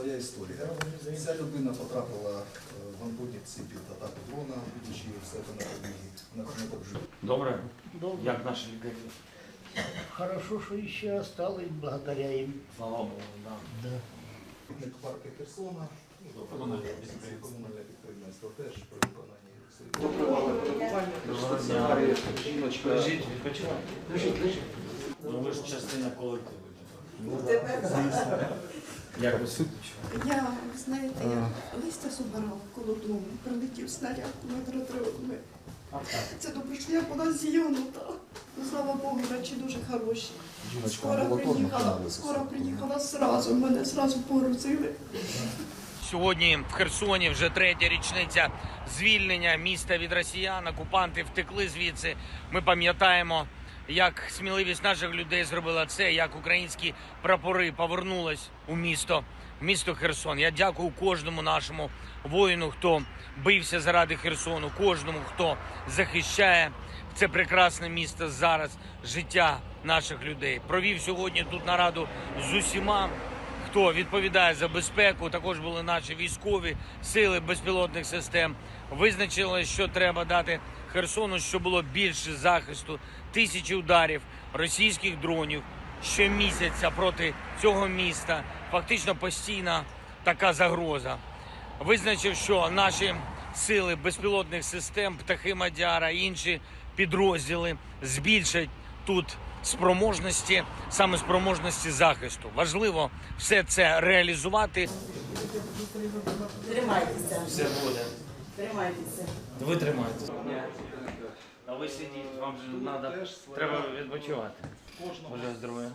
Своя історія. Ця людина потрапила е, в Антонівці під атаку дрона, будучи в себе на подвір'ї, на подвір'ї. Добре? Добре. Як наші лікарі? Хорошо, что еще осталось благодаря им. Слава Богу, да. Да. Керівник парку Херсона, ну, комунальне підприємство теж при виконанні своїх. Жіночка. Лежіть, відпочивайте. Лежіть, лежіть. Ну ви ж частина колективу. Як ви? Я, знаєте, я листя собирала коло дому, прилетів снаряд метро три. Це добре, що я була з'єднута. Ну, Слава Богу, речі дуже хороші. Скоро приїхала, скоро приїхала зразу, мене зразу порозили. Сьогодні в Херсоні вже третя річниця звільнення міста від росіян. Окупанти втекли звідси. Ми пам'ятаємо, як сміливість наших людей зробила це, як українські прапори повернулись у місто, місто Херсон. Я дякую кожному нашому воїну, хто бився заради Херсону, кожному, хто захищає це прекрасне місто зараз, життя наших людей. Провів сьогодні тут нараду з усіма хто відповідає за безпеку. Також були наші військові сили безпілотних систем. Визначили, що треба дати Херсону, щоб було більше захисту, тисячі ударів російських дронів щомісяця проти цього міста. Фактично постійна така загроза. Визначив, що наші сили безпілотних систем, птахи Мадяра, інші підрозділи збільшать тут спроможності, саме спроможності захисту. Важливо все це реалізувати. Тримайтеся, Все буде. Тримайтеся. Ви тримайтеся. А ви сидіть, вам же треба, треба відпочивати. Боже здоров'я.